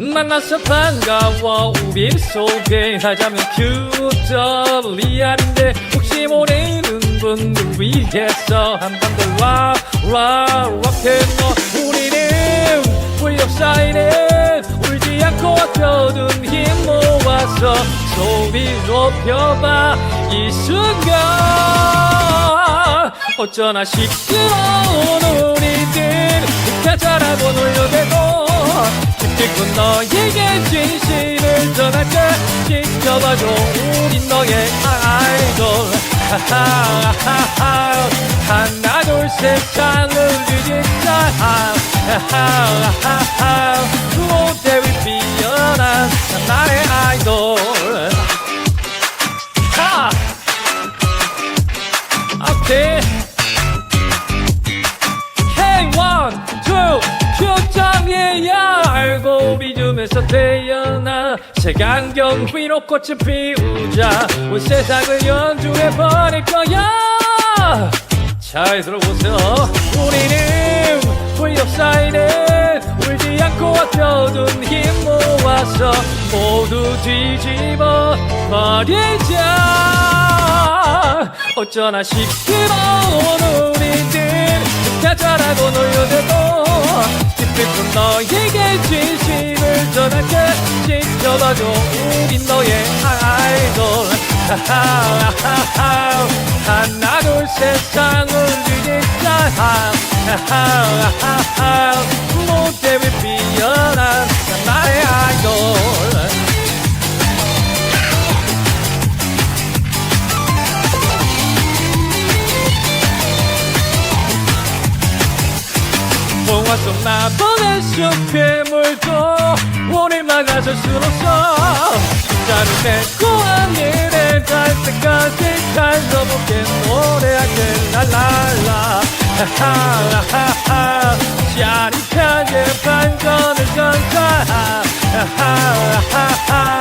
만나서 반가워. 우리 소개하자면 큐터 리알인데 혹시 모르는 분들 위해서 한번더 라, 락앤롤 우리는 불력 사이는 울지 않고 아껴둔 힘 모아서 소리 높여봐. 이 순간 어쩌나 시끄러운 진실을 전할게. 지켜봐줘. 우린 너의 아이돌. 하나 둘 세상을 뒤집자 하하하하. 무대 위 피어난 나의 믿음에서 태어나 색안경 위로 꽃을 피우자 온 세상을 연주해 버릴 거야. 잘 들어보세요. 우리는 불력 사이는 울지 않고 아껴둔 힘 모아서 모두 뒤집어 버리자. 어쩌나 시끄러운 우리들 가자라고 놀려대고 기필꾼 너에게 진심 을 전할게 지켜봐줘. 우린 너의 아이돌. 하나 둘 세상을 뒤집자 하하하하. 무대 위 피어난 나의 아이돌. 동화 속 나보는 숲의 없어. 숫자를 맺고 하늘에 닿을 때까지 달려볼게. 노래할게. 랄랄라. 하하하하. 짜릿하게 반전을 건져 하하하하